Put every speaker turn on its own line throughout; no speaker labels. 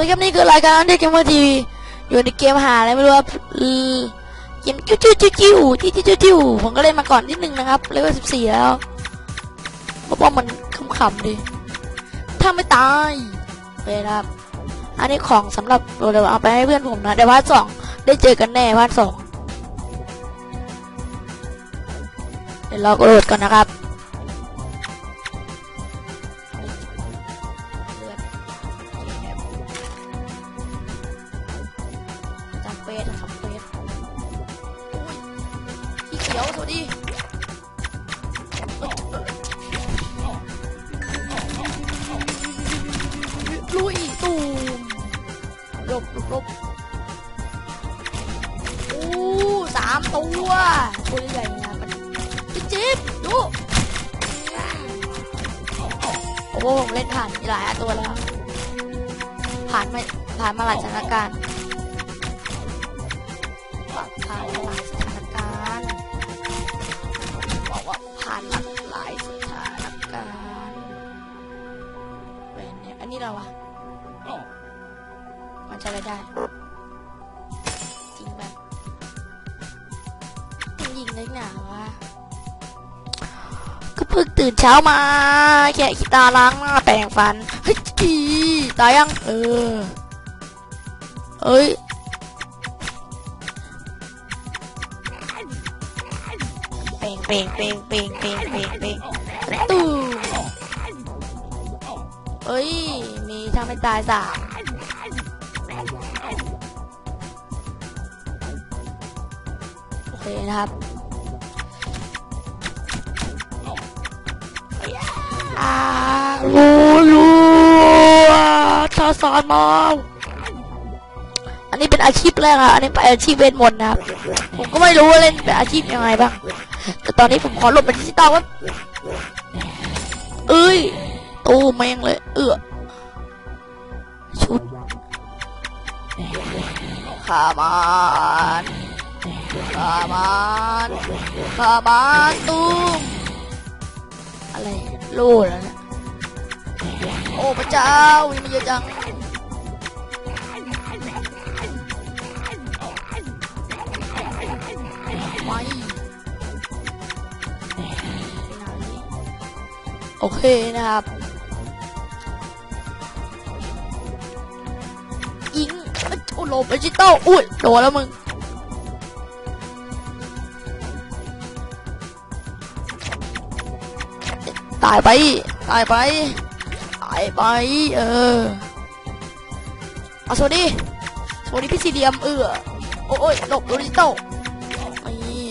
ส่วนคลิปนี้คือรายการที่เกมเมอร์ทีวีอยู่ในเกมหาอะไรไม่รู้ครัเกมจิ้วจิ้วจิ้วจิ้วจิ้วจิ้วจิ้วผมก็เล่นมาก่อนนิดนึงนะครับเลเวลสิบสี่แล้วเพราะมันขำๆดิถ้าไม่ตายไปนะครับ อันนี้ของสำหรับเดี๋ยวเอาไปให้เพื่อนผมนะเดี๋ยวพาร์ทสองได้เจอกันแน่พาร์ทสองเดี๋ยวเราก็โหลดก่อนนะครับ ลุยตูมหลบหลบหลบอู้สามตัวตัวใหญ่นะมันจิ๊บจิ๊บดูโอ้โหผมเล่นผ่านหลายตัวแล้ว ผ่านมาผ่านมาหลายสถานการณ์ ตื่นเช้ามา แค่ขี้ตาล้างหน้าแปรงฟันเฮ้ยจีตายยัง เออ เอ้ย เป่งเป่งเป่งเป่งเป่งเป่งเป่งตู้เอ้ย มีทำให้ตายสามโอเคนะครับ อาลูลูชาสอนมองอันนี้เป็นอาชีพแรกอะอันนี้เป็นอาชีพเวทมนต์นะครับ ผมก็ไม่รู้ว่าเล่นเป็นอาชีพยังไงบ้าง แต่ตอนนี้ผมขอหลบเป็นดิจิตอลว่าเอ้ยตูแมงเลย เออชุดขามานขามานขามานตูม โล่แล้วเนี่ยโอ้พระเจ้ายังเยอะจังไม่โอเคนะครับยิงโอ้โหลบดิจิตอลอุ้ยโดนแล้วมึง ตายไป ตายไป ตายไป เออเอาสวัสดีสวัสดีพี่สี่เหลี่ยมเออโอ้ยหลบโดนดิจิตอลนี่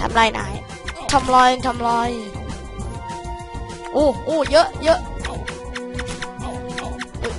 ทำไรนายทำลายทำลายโอ้โอ้เยอะเยอะโอ้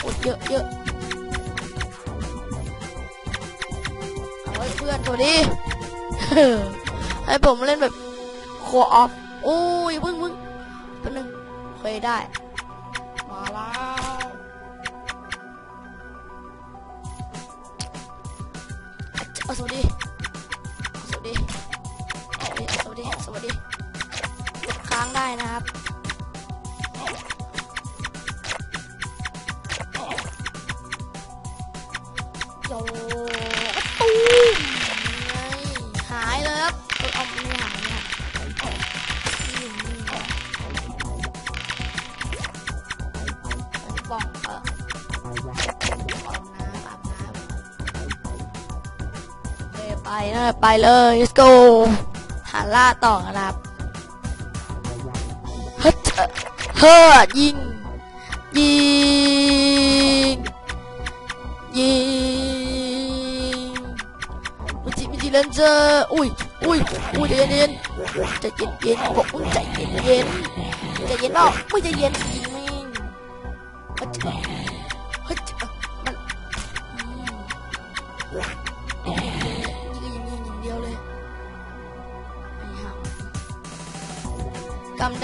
โอ้เยอะเยอะเอาไว้เพื่อนตัวนี้ให้ผมเล่นแบบโคออฟ โอ้ยพึ่งพึ่งแป๊บนึงเคยได้ มาแล้วเอาสวัสดีสวัสดีสวัสดีสวัสดีสวัสดีกดค้างได้นะครับ ไปเลยไปเลย let's go หาล่าต่อนะครับเฮ้ยเฮ้อยิง ยิง ยิงมิจิมิจิเลนเจอร์อุ้ยอุ้ยอุ้ยใจเย็นใจเย็นเย็นๆบอกอุ้ยใจเย็นเย็นใจเย็นเปล่าไม่ใจเย็น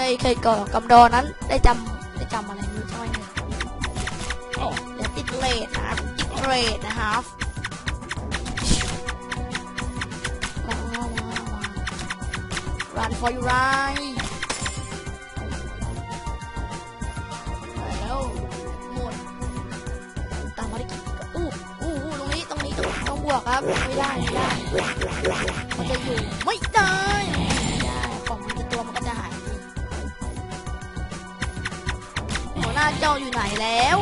ยเคยก่อกำดอนั้น ได้จำได้จำอะไรไม่ใช่ไหมเดี๋ยวติดเลทนะติดเลทนะครับมามามารันฟอร์ยูไรแล้วหมดตามมาดิอู้อู้อู้ตรงนี้ตรงนี้ต้องต้องบวกครับไม่ได้ไม่ได้มันจะอยู่ไม่ได้ หัวหน้าเจ้าอยู่ไหนแล้ว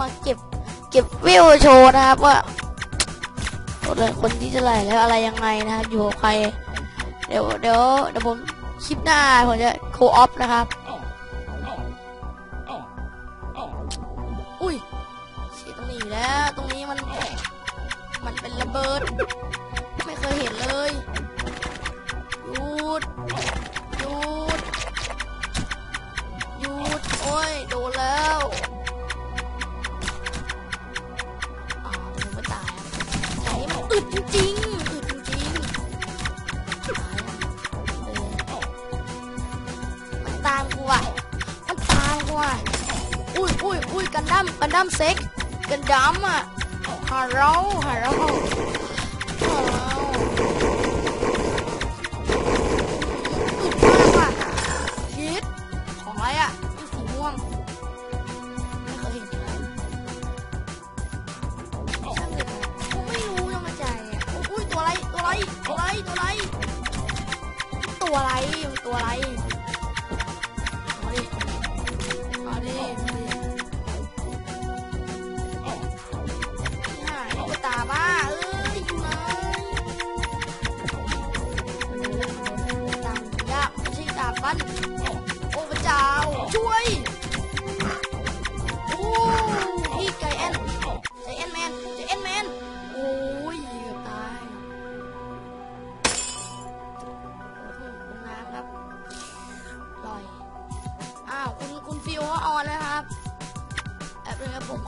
มาเก็บ เก็บวิวโชว์นะครับว่าคนเลยคนที่จะไหลแล้วอะไรยังไงนะครับอยู่กับใคร เดี๋ยวเดี๋ยวเดี๋ยวผมคลิปหน้าผมจะโคออฟนะครับอุ้ยเสียตรงนี้แล้ว ตรงนี้มันมันเป็นระเบิด ตามกูอะมันตามกูอะอุ้ยอุ้ยอุ้ยกันดั้มกันดั้มเซ็กกันดั้มอะฮาร์โร่ฮาร์โร่ฮาร์โร่อึดมากว่ะคิดของอะไรอะนี่สีม่วงไม่เคยเห็นเลยช่าเด็กอไม่รู้ยังมาใจอะอุ้ยตัวอะไร ตัวอะไร ตัวอะไร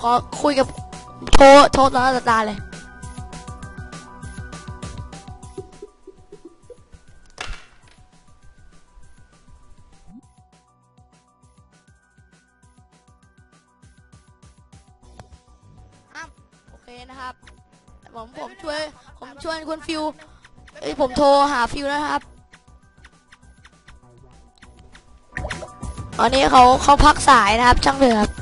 ขอคุยกับโทรโทรต่อน้าต่อตาเลยอ้าวโอเคนะครับ ผมผมช่วย ผมชวนคุณฟิวเอ้ยผมโทรหาฟิวนะครับ ตอนนี้เขาเขาพักสายนะครับ ช่างเถอะครับ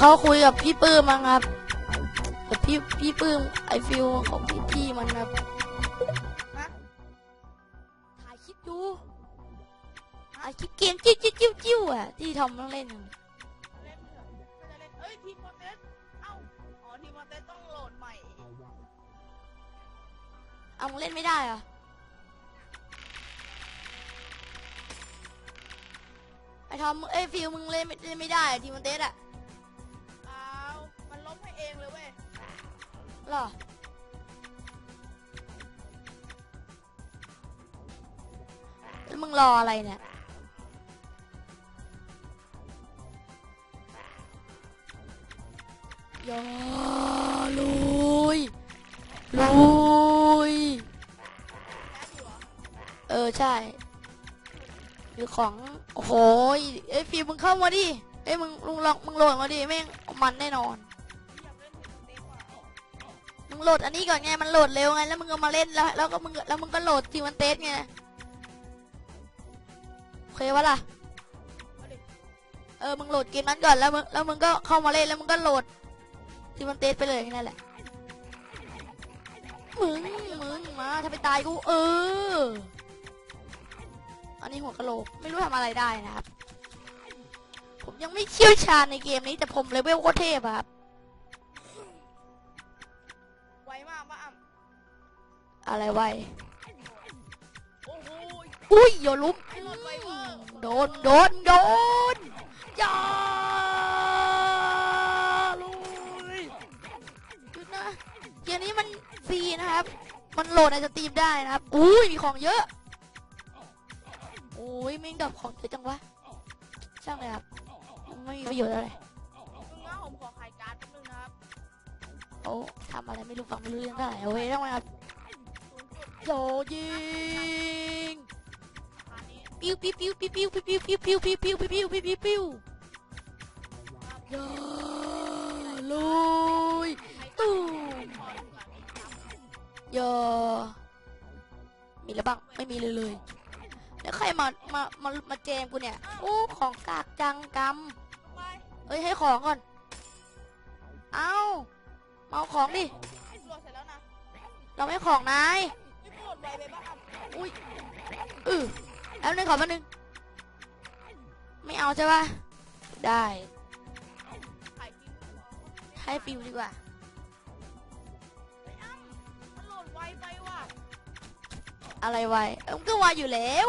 เขาคุยกับพี่ปื้มมั้งครับกับพี่พี่ปื้มไอฟิวของพี่พี่มันครับฮะถ่ายคลิปดูถ่ายคลิปเกมจิ้วจิ้วจิ้วจิ้วอะที่ทอมต้องเล่นกัน
เล่นเถอะไม่ได้เล่นเอ้ยทีมมอเตสเอ้าอ๋อทีมมอเตสต้องโหลดใหม่อีก
เอามึงเล่นไม่ได้เหรอไอทอมมึงเอ้ยฟิวมึงเล่นไม่เล่นไม่ได้อะทีมมันเตสอะ
ห
รอ แล้วมึงรออะไรเนี่ยอย่าลุย ลุย
เอ
อ ใช่คือของ โอ้โหยเอ้ยฟิมึงเข้ามาดิ เอ้ยมึงลุงลองมึงโหลดมาดิ แม่ง มันแน่นอน งโหลดอันนี้ก่อนไงมันโหลดเร็วไงแล้วมึงก็มาเล่นแล้วแล้วก็มึงแล้วมึงก็โหลดทีมันเตสไงโอเควะล่ะ
เอ
อมึงโหลดเกมนั้นก่อนแล้วมึงแล้วมึงก็เข้ามาเล่นแล้วมึงก็โหลดทีมันเตสไปเลยนั่นแหละมึงมึงมาถ้าไปตายกูเออ อันนี้หัวกะโหลกไม่รู้ทำอะไรได้นะครับ ผมยังไม่เชี่ยวชาญในเกมนี้แต่ผมเลเวลโคตรเทพครับ
อะ
ไรไว
โอ้โห
อุ้ยอย่าลุม
ไอ้รถไวเวอร์
โดนโดนโดนอย่าลุยหยุดนะเกมนี้มันฟรีนะครับ มันโหลดในสตรีมได้นะครับอุ้ยมีของเยอะโอ้ยแม่งดับของเยอะจังวะช่างเลยครับไม่มีประโยชน์อะไร
มึงว่าผมขอขายการ์ดแป๊บนึงนะครับ
โอ้ทำอะไรไม่รู้ฟังไม่รู้เรื่องเท่าไหร่เอาไว้ต้องมาครับ
ศูนย์จุด
โยยิง
ราคานี้
ปิ้วปิ้วปิ้วปิ้วปิ้วปิ้วปิ้วปิ้วปิ้วปิ้วปิ้วปิ้วปิ้วปิ้ว
ครับ
อย่าลุย
ใคร
ตู้
ขอดีกว่ามีครับ
อย่ามีแล้วบ้างไม่มีเลยเลยแล้วใครมามามามาแจมกูเนี่ยโอ้ของกากจังก
ลงไปำ
เอ้ยให้ของก่อนเอามาเอาของดิ
โหลดเสร็จแล้วนะ
เราไม่ของนาย
นี่โหล ดไวไปป้าอ้ำ
อุ้ยอือแล้วนึงขอมาหนึ่งไม่เอาใช่ปะได้
ขายฟิว
ให้ฟิวดีกว่า
ไอ้อ้ำมันโหลดไวไปว่ะ
อะไรไวเอ้ยมันก็ไวอยู่แล้ว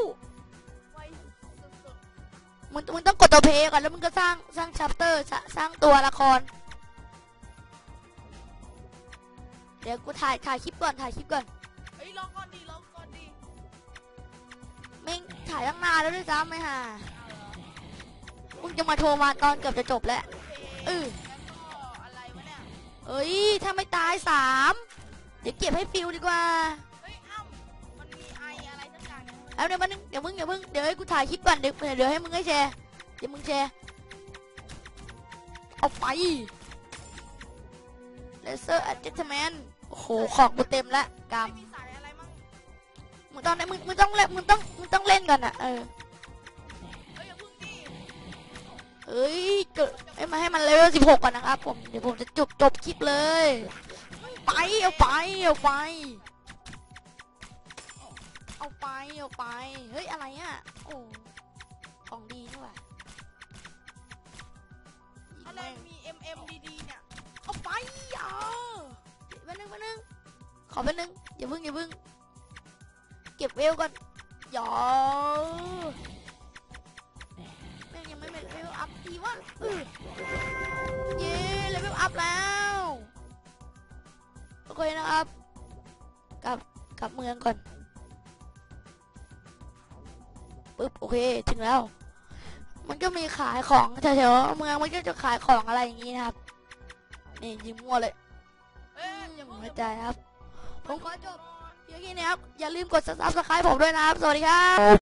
ไวสุด
มึงมึงต้องกดตัวเพลย์ก่อนแล้วมึงก็สร้างสร้างชัปเตอร์สร้างตัวละคร เดี๋ยวกูถ่ายถ่ายคลิปก่อนถ่ายคลิปก่อน
ๆเฮ้ยรอก่อนดีรอก่อนดี
แม่ถ่ายตั้งนานแล้วด้วยซ้ำไม่ห่า
เอาเหรอ
มึงจะมาโทรมาตอนเกือบจะจบแล้ว
เอ
อ
เอ้
ยถ้าไม่ตายสามเดี๋ยวเก็บให้ฟิวดีกว่า
เฮ้ยอ้าเดี๋
ยวมันเดี๋ยวมึงเดี๋ยวมึงเดี๋ยวให้กูถ่ายคลิปก่อนเดี๋ยวเดี๋ยวให้มึงให้แชร์เดี๋ยวมึงแชร์เอาไปเลเซอร์อัจฉริยโอ้โหของกูเต็มล้วก
ไง
ตอนนี้มึงมึงต้องเล่นมึงต้องมึงต้องเล่นกันอะเออ
เฮ้ยอย่าเพึ่งดิ
เอ้ยเกิดให้มาให้มันเลเวลสิบหกก่อนนะครับผมเดี๋ยวผมจะจบจบคลิปเลย ไปเอาไปเอาไป เอาไปเอาไปเฮ้ยอะไรอะโอ้ของดีนี่หว่ายิง
อะไร
แม่ง
มี MM ดีๆเนี่ย
เอาไปอะแป๊บนึงแป๊บนึงขอแป๊บนึงอย่าเพิ่งอย่าเพิ่ง เก็บเวลก่อนอย่าแม่งยังไม่เป็นเลเวลอัพดีวะอื้อเย้เลเวลอัพแล้วโอเคนะครับกลับกลับเมืองก่อนปึ๊บโอเคถึงแล้ว มันก็มีขายของแถวๆเมืองมันก็จะขายของอะไรอย่างนี้นะครับ นี่ยิงมั่วเลย
เอ้ยอย่าเพึ่ง
เข้าใจครับ ผมขอจบ เพียงแค่นี้ครับ อย่าลืมกด subscribe ผมด้วยนะครับ สวัสดีครับ